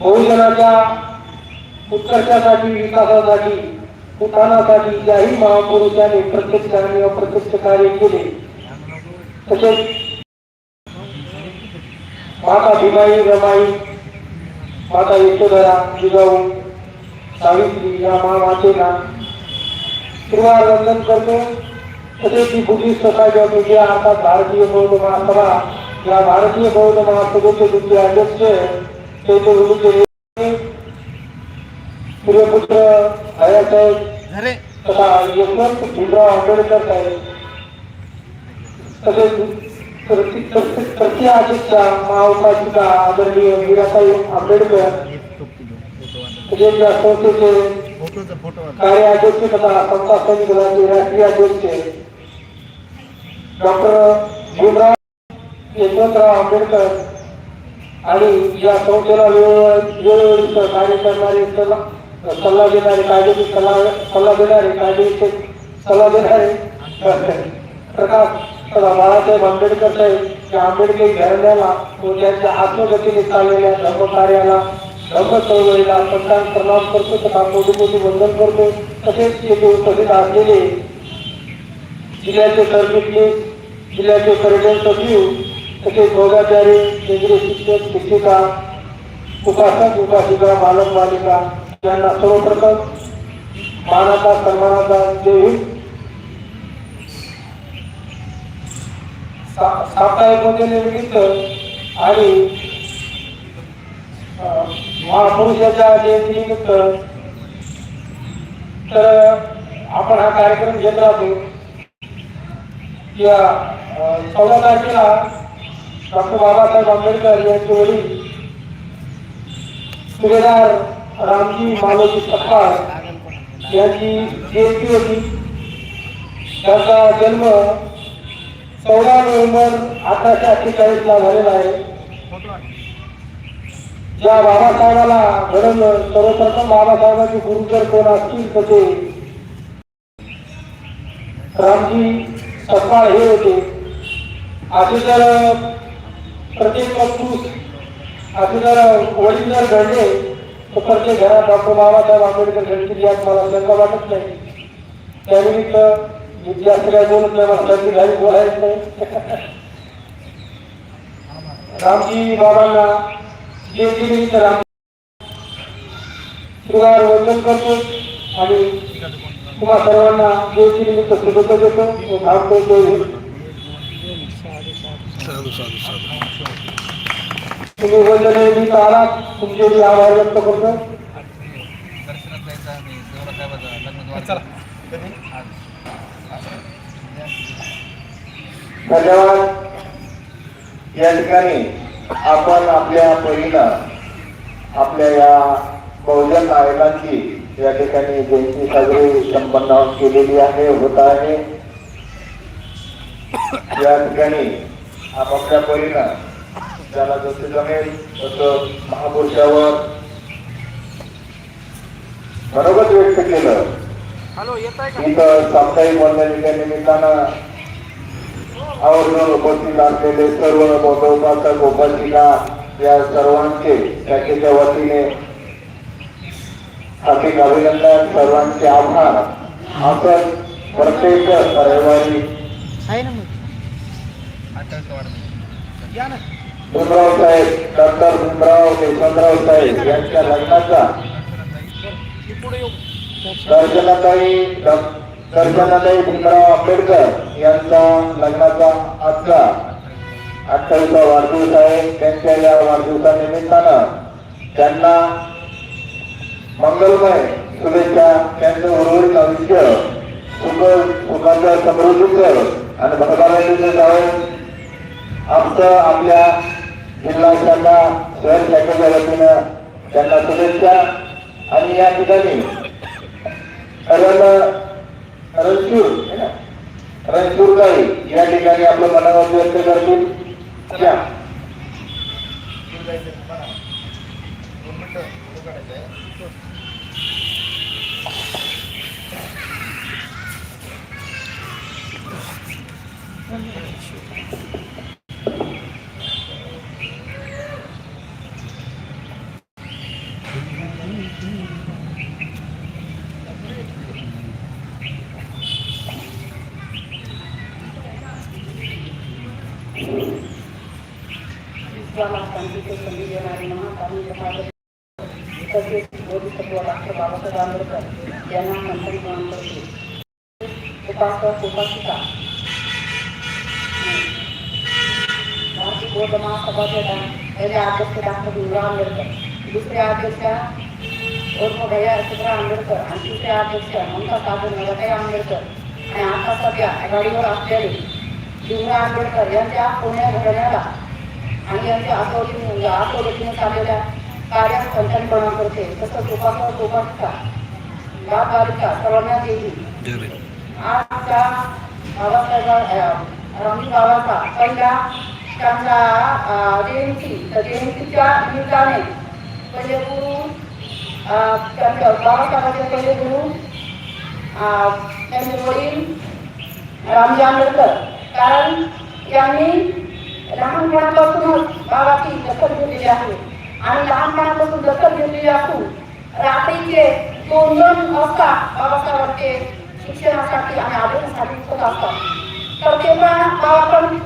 बहुजनाच्या उत्कर्षासाठी विकासासाठी उत्थानासाठी ज्याही महापुरुषांनी प्रत्यक्ष आणि अप्रत्यक्ष कार्य केले तसेच माता भीमाई रमाई माता यशोधरा जिजाऊ सावित्री या महामातेला किंवा वंदन करतो. तसेच ती बुद्धिस्ट सोसायटी ऑफ इंडिया अर्थात भारतीय बौद्ध महासभा या भारतीय बौद्ध महासभेचे दुसरे अध्यक्ष चैत्र सूर्यपुत्र तथा यशवंत भीमराव आंबेडकर साहेब तसेच प्रति- प्रति- महाउपासिका आदरणीय मीराताई आंबेडकर तसेच या संस्थेचे कार्याध्यक्ष तथा संस्था राष्ट्रीय अध्यक्ष डॉक्टर भीमराव यशवंतराव आंबेडकर आणि या संस्थेला वेळोवेळी वेळोवेळी करणारे सल्ला सल्ला देणारे कायदेशीर सल्ला सल्ला देणारे कायदेशीर सल्ला देणारे प्रकाश सदा बाळासाहेब आंबेडकर साहेब या आंबेडकरी घराण्याला व त्यांच्या आत्मगतीने चाललेल्या धर्मकार्याला धर्म चळवळीला संतान प्रणाम करतो तथा मोठी मोठी वंदन करतो. तसेच येथे उपस्थित असलेले जिल्ह्याचे सरचिटणीस जिल्ह्याचे पर्यटन सचिव तसेच योगाचार्य केंद्रीय शिक्षक शिक्षिका उपासक उपासिका बालक बालिका यांना सर्वप्रथम मानाचा सन्मानाचा देवी साप्ताहिक सा- साप्ताहिक निमित्त आणि अं, महापुरुषाच्या जयंतीनिमित्त तर आपण हा कार्यक्रम घेत राहतो. या अं, चौदा तारखेला डॉक्टर बाबासाहेब आंबेडकर यांचे वडील सुभेदार रामजी मालोजी सपकाळ यांची जयंती होती. त्यांचा जन्म चौदा नोव्हेंबर अठराशे अठ्ठेचाळीस ला झालेला आहे. ज्या बाबासाहेबाला घडवलं सर्वप्रथम बाबासाहेबांचे गुरुजर कोण असतील तर ते रामजी सपकाळ हे होते. असे तर प्रत्येक पुरुष असे जर वडील जर घडले तर प्रत्येक घरात डॉक्टर बाबासाहेब आंबेडकर घडतील यात मला शंका वाटत नाही. त्यानिमित्त मी जास्त काय बोलत नाही मला सर्दी झाली बोलायच नाही. रामजी बाबांना जयंतीनिमित्त राम श्रीवार वंदन करतो आणि तुम्हा सर्वांना जयंतीनिमित्त शुभेच्छा देतो. व तुम्ही वंदने मी आलात तुमचे मी आभार व्यक्त करतो धन्यवाद. या ठिकाणी आपण आपल्या परीनं आपल्या या बहुजन नायकांची या ठिकाणी जयंती साजरी संपन्न केलेली आहे होत आहे. या ठिकाणी आपापल्या परीनं ज्याला जसे जमेल तसं महापुरुषावर मनोगत व्यक्त केलं. इथं साप्ताहिक वंदनीच्या निमित्तानं आवर्जून उपस्थित असलेले सर्व बौद्धोपासक उपासिका या सर्वांचे शाखेच्या वतीने हार्दिक अभिनंदन सर्वांचे आभार. आपण प्रत्येक रविवारी भीमराव साहेब डॉक्टर भीमराव यशवंतराव साहेब यांच्या लग्नाचा दर्शनाताई दर्शनाताई भीमराव आंबेडकर यांचा लग्नाचा आजचा अठ्ठावीसा वाढदिवस आहे. त्यांच्या या वाढदिवसानिमित्तानं त्यांना मंगलमय शुभेच्छा त्यांचं उर्वरित आयुष्य सुख सुखाचं समृद्धीचं आणि भगवानाचं जावं आमचं आपल्या जिल्हा शाखा शहर शाखेच्या वतीनं त्यांना शुभेच्छा. आणि या ठिकाणी रण रणशूर है ना? या ठिकाणी आपलं मनावर व्यक्त करतील. त्या तसेच बोधिसत्व डॉक्टर बाबासाहेब आंबेडकर यांना मंथन उपासक उपासिका भारतीय बौद्ध महासभाचे पहिले अध्यक्ष डॉक्टर भीमराव आंबेडकर दुसरे अध्यक्ष उर्फ़ भैया सुधरा आंबेडकर आणि तिसरे अध्यक्ष ममता साधू नगरताई आंबेडकर आणि आता सध्या आघाडीवर असलेले भीमराव आंबेडकर यांच्या पुण्या घडण्याला आणि यांच्या आठवडीने आठवडीने चाललेल्या कार्यात संचालन प्रणाम करते तसंच उपासक उपासिका बाप बालिका सर्वांना देवी आजच्या बाबासाहेब अं, रामजी बाबाचा पहिला त्यांचा जयंती तर जयंतीच्या निमित्ताने पहिले गुरु त्यांच्या बाबासाहेबांचे पहिले गुरु त्यांचे वडील रामजी आंबेडकर कारण यांनी लहानपणापासूनच बाबाची दखल घेतलेली आहे. आणि लहानपणापासून दखल घेतलेली असून रात्रीचे दोन दोन वाजता बाबासाहेबांचे शिक्षणासाठी आणि अभ्यासासाठी होत असतात. तर तेव्हा बाबा पण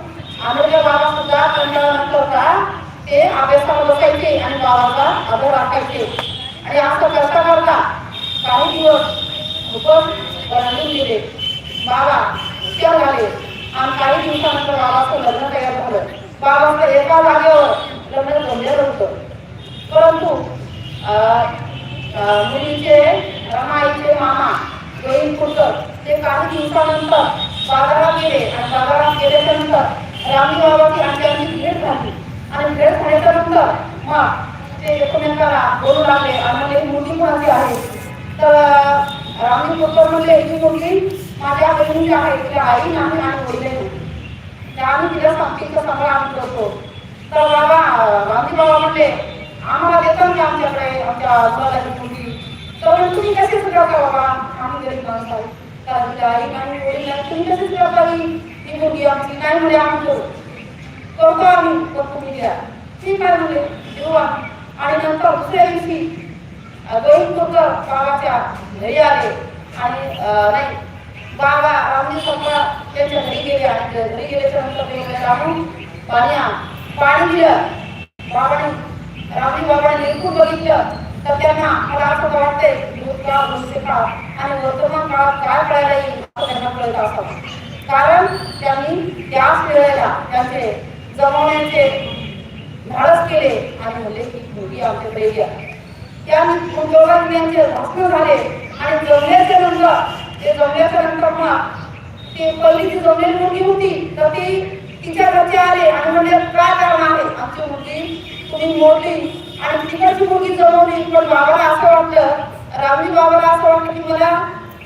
आंबेडकर बाबा सुद्धा कंटाळा का ते अभ्यासाला बसायचे आणि बाबाचा आदर राखायचे आणि असं करता करता काही दिवस खूपच रंगून गेले. बाबा हुशार झाले. आणि काही दिवसानंतर बाबाचं लग्न तयार झालं. बाबाचं एका जागेवर लग्न जमलेलं होतं. परंतु मुलीचे रमाईचे मामा गोविंद कुलकर ते काही दिवसानंतर बाजारात गेले. आणि बाजारात गेल्याच्यानंतर रामी बाबाची आणि त्यांची भेट झाली. आणि भेट झाल्याच्यानंतर मग ते एकमेकाला बोलू लागले. आणि म्हणजे मोठी मुलगी कोणाची आहे. तर रामजी कुलकर म्हणले ही मुलगी माझ्या बहिणीची आहे तिला आई नाही आम्ही बोलले नाही. आम्ही तिला सांगतील सगळं आम्ही करतो. तर बाबा गांधी बाबा म्हणले आम्हाला देतात की आमच्याकडे आमच्या मुलाला मुलगी. तर तुम्ही कसे सुधारता बाबा आम्ही गरीब माणसं आहे कारण तिला आई नाही वडील तुम्ही कसे सुधारता ही ही मुलगी आमची नाही म्हणजे आम्ही करू. करतो आम्ही तर तुम्ही द्या. ठीक आहे म्हणजे देऊ आणि नंतर दुसऱ्या दिवशी दोन लोक बाबाच्या घरी आले आणि नाही बाबा रामजी स्वतः त्यांच्या घरी गेले आणि घरी गेल्याच्यानंतर रामू पाणी पाणी दिलं. बाबाने रामजी बाबाने निरखून बघितलं तर त्यांना मला असं वाटतंय भूतकाळ भविष्यकाळ आणि वर्तमान काळात काय कळायला येईल? त्यांना कळत असतं. कारण त्यांनी त्याच वेळेला त्यांचे जमवण्याचे धाडस केले आणि म्हणले की मुलगी आमच्याकडे या त्या दोघांनी त्यांचे भाषण झाले आणि जमल्याचे रंग ते जमल्याच्या रंग ते पल्लीची जमलेली मुलगी होती तर ती तिच्या घरचे आले आणि म्हणजे काय कारण आहे? आमची मुलगी तुम्ही मोडली आणि तिकडची मुलगी जमवली. पण बाबाला असं वाटलं रावी बाबाला असं वाटलं की मला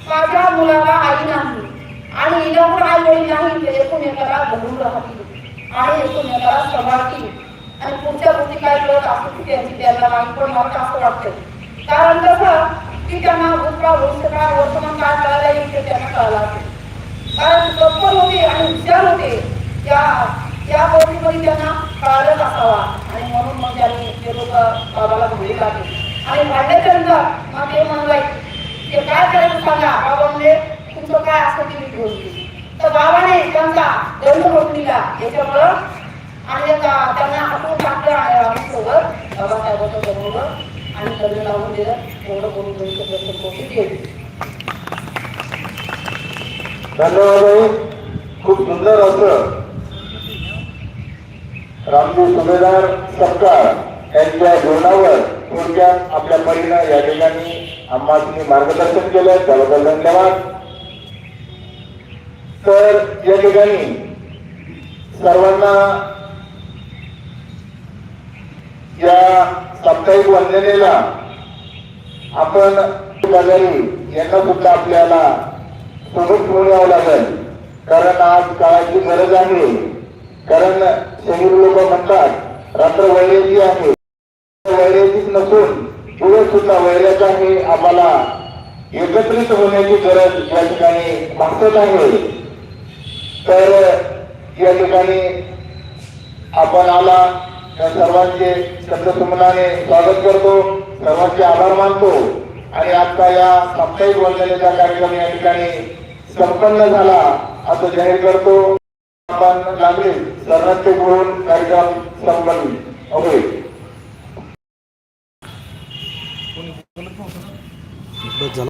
माझ्या मुलाला आई नाही आणि इला पण आई वडील नाही ते एकूण एकाला धरून राहतील आणि एकूण एकाला सांभाळतील आणि पुढच्या गोष्टी काय लोक असतो की त्यांची त्यांना माहीत पण मला कारण कसं की त्यांना भूतकाळ भविष्यकाळ वर्तमान काळ कळायला येईल ते त्यांना कळालं असेल कारण तत्पर होते आणि हुशार होते त्या त्या गोष्टीमध्ये त्यांना कळालंच असावा. आणि म्हणून मग त्यांनी ते लोक बाबाला घरी लागले आणि भांड्याच्या नंतर मग ते म्हणलाय ते काय करायचं सांगा? बाबा म्हणजे तुमचं काय असं ते मी घेऊन तर बाबाने त्यांचा दंड होऊन दिला याच्यामुळं आणि त्यांना आपण टाकलं आणि सोबत. बाबासाहेबांचं जमवलं आणि लग्न लावून दिलं. एवढं बोलून दोनशे दर्शन कोशिश केली धन्यवाद खूप सुंदर असं. रामजी सुभेदार सपकाळ यांच्या जीवनावर थोडक्यात आपल्या परीनं या ठिकाणी आम्हाला मार्गदर्शन केलं. त्याबद्दल धन्यवाद. तर या ठिकाणी सर्वांना या साप्ताहिक वंदनेला आपण बाजारी यांना सुद्धा आपल्याला सोबत घेऊन यावं लागेल. कारण आज काळाची गरज आहे. कारण शहीर लोक म्हणतात रात्र वैऱ्याची आहे. वैऱ्याचीच नसून पुढे सुद्धा वैऱ्याचा आहे आम्हाला एकत्रित होण्याची गरज या ठिकाणी भासत आहे. तर या ठिकाणी आपण आला या सर्वांचे शब्दसंबंधाने स्वागत करतो. सर्वांचे आभार मानतो. आणि आजचा या साप्ताहिक वंदनेचा कार्यक्रम या ठिकाणी संपन्न झाला असं जाहीर करतो. आपण लागले. सर्वांचे म्हणून कार्यक्रम संपन्न. ओके. झाला.